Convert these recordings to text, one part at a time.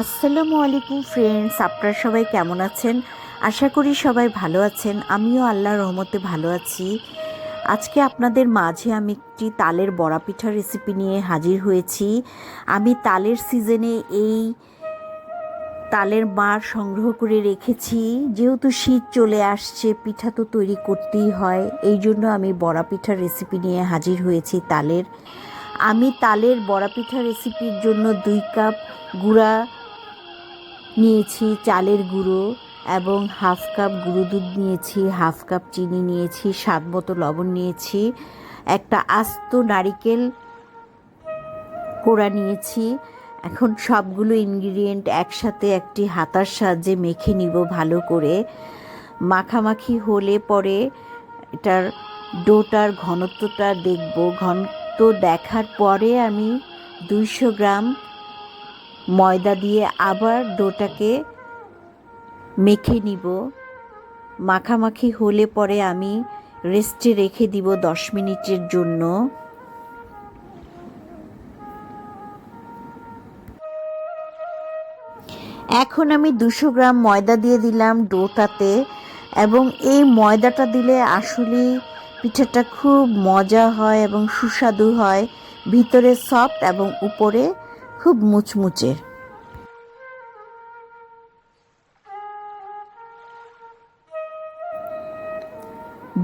আসসালামু আলাইকুম ফ্রেন্ডস আপনারা সবাই কেমন আছেন? আশা করি সবাই ভালো আছেন, আমিও আল্লাহর রহমতে ভালো আছি। আজকে আপনাদের মাঝে আমি একটি তালের বড়া পিঠা রেসিপি নিয়ে হাজির হয়েছি। আমি তালের সিজনে এই তালের মার সংগ্রহ করে রেখেছি। যেহেতু শীত চলে আসছে, পিঠা তো তৈরি করতেই হয় এই জন্য আমি বড়া পিঠার রেসিপি নিয়ে হাজির হয়েছি তালের। আমি তালের বড়া পিঠা রেসিপির জন্য দুই কাপ গুঁড়া নিয়েছি, চালের গুঁড়ো এবং হাফ কাপ গুঁড়ো দুধ নিয়েছি, হাফ কাপ চিনি নিয়েছি, স্বাদ মতো লবণ নিয়েছি, একটা আস্ত নারিকেল কোড়া নিয়েছি। এখন সবগুলো ইনগ্রিডিয়েন্ট একসাথে একটি হাতার সাহায্যে মেখে নিব ভালো করে। মাখামাখি হলে পরে এটার ডোটার ঘনত্বটা দেখব ঘনত্ব দেখার পরে আমি দুইশো গ্রাম ময়দা দিয়ে আবার ডোটাকে মেখে নিব। মাখামাখি হলে পরে আমি রেস্টে রেখে দিব দশ মিনিটের জন্য। এখন আমি দুশো গ্রাম ময়দা দিয়ে দিলাম ডোটাতে এবং এই ময়দাটা দিলে আসলে পিঠাটা খুব মজা হয় এবং সুস্বাদু হয়। ভিতরে সফট এবং উপরে খুব মুচমুচে।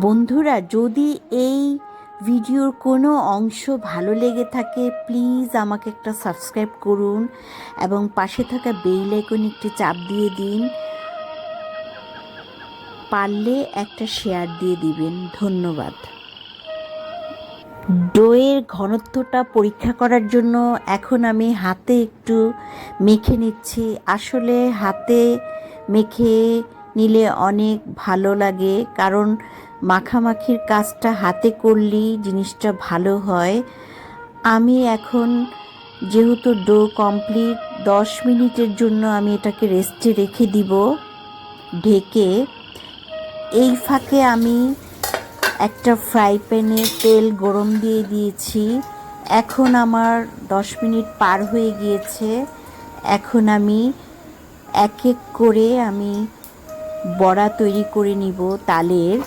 বন্ধুরা, যদি এই ভিডিওর কোনো অংশ ভালো লেগে থাকে প্লিজ আমাকে একটা সাবস্ক্রাইব করুন এবং পাশে থাকা বেল আইকন একটি চাপ দিয়ে দিন। পারলে একটা শেয়ার দিয়ে দিবেন, ধন্যবাদ। ডোয়ের ঘনত্বটা পরীক্ষা করার জন্য এখন আমি হাতে একটু মেখে নিচ্ছি। আসলে হাতে মেখে নিলে অনেক ভালো লাগে, কারণ মাখামাখির কাজটা হাতে করলেই জিনিসটা ভালো হয়। আমি এখন যেহেতু ডো কমপ্লিট, দশ মিনিটের জন্য আমি এটাকে রেস্টে রেখে দিব। ঢেকে এই ফাঁকে আমি একটা ফ্রাই প্যানে তেল গরম দিয়ে দিয়েছি। এখন আমার দশ মিনিট পার হয়ে গিয়েছে। এখন আমি এক এক করে আমি বড়া তৈরি করে নিব তালের।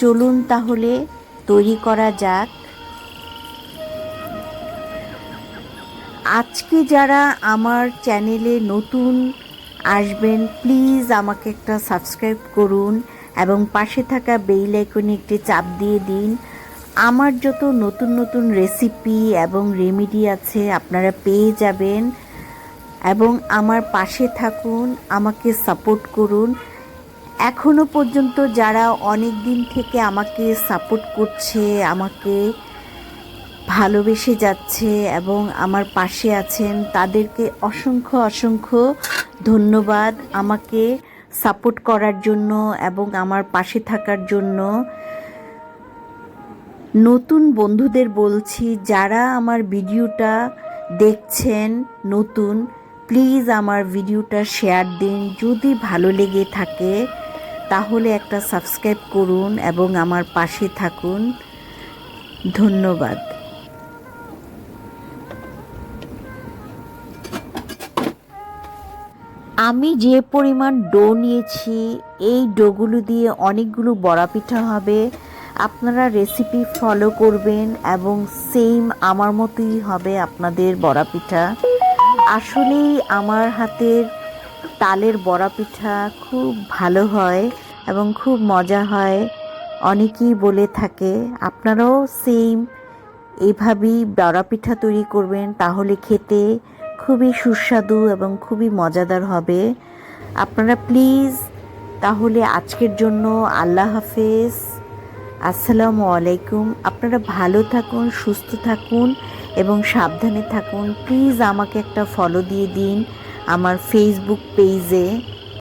চলুন তাহলে তৈরি করা যাক। আজকে যারা আমার চ্যানেলে নতুন আসবেন, প্লিজ আমাকে একটা সাবস্ক্রাইব করুন। এবং পাশে থাকা বেল আইকনে একটি চাপ দিয়ে দিন। আমার যত নতুন নতুন রেসিপি এবং রেমেডি আছে, আপনারা পেয়ে যাবেন। এবং আমার পাশে থাকুন, আমাকে সাপোর্ট করুন। এখনও পর্যন্ত যারা অনেক দিন থেকে আমাকে সাপোর্ট করছে, আমাকে ভালোবেসে যাচ্ছে এবং আমার পাশে আছেন, তাদেরকে অসংখ্য অসংখ্য ধন্যবাদ। আমাকে সাপোর্ট করার জন্য এবং আমার পাশে থাকার জন্য নতুন বন্ধুদের বলছি, যারা আমার ভিডিওটা দেখছেন নতুন, প্লিজ আমার ভিডিওটা শেয়ার দিন। যদি ভালো লেগে থাকে, তাহলে একটা সাবস্ক্রাইব করুন এবং আমার পাশে থাকুন। ধন্যবাদ। আমি যে পরিমাণ ডো নিয়েছি, এই ডোগুলো দিয়ে অনেকগুলো বড়া পিঠা হবে। আপনারা রেসিপি ফলো করবেন এবং সেম আমার মতোই হবে আপনাদের বড়া পিঠা। আসলেই আমার হাতের তালের বড়া পিঠা খুব ভালো হয় এবং খুব মজা হয়। অনেকেই বলে থাকে, আপনারাও সেম এভাবেই বড়া পিঠা তৈরি করবেন, তাহলে খেতে খুবই সুস্বাদু এবং খুবই মজাদার হবে। আপনারা প্লিজ তাহলে আজকের জন্য আল্লাহ হাফেজ। আসসালামু আলাইকুম। আপনারা ভালো থাকুন, সুস্থ থাকুন এবং সাবধানে থাকুন। প্লিজ আমাকে একটা ফলো দিয়ে দিন আমার ফেসবুক পেজে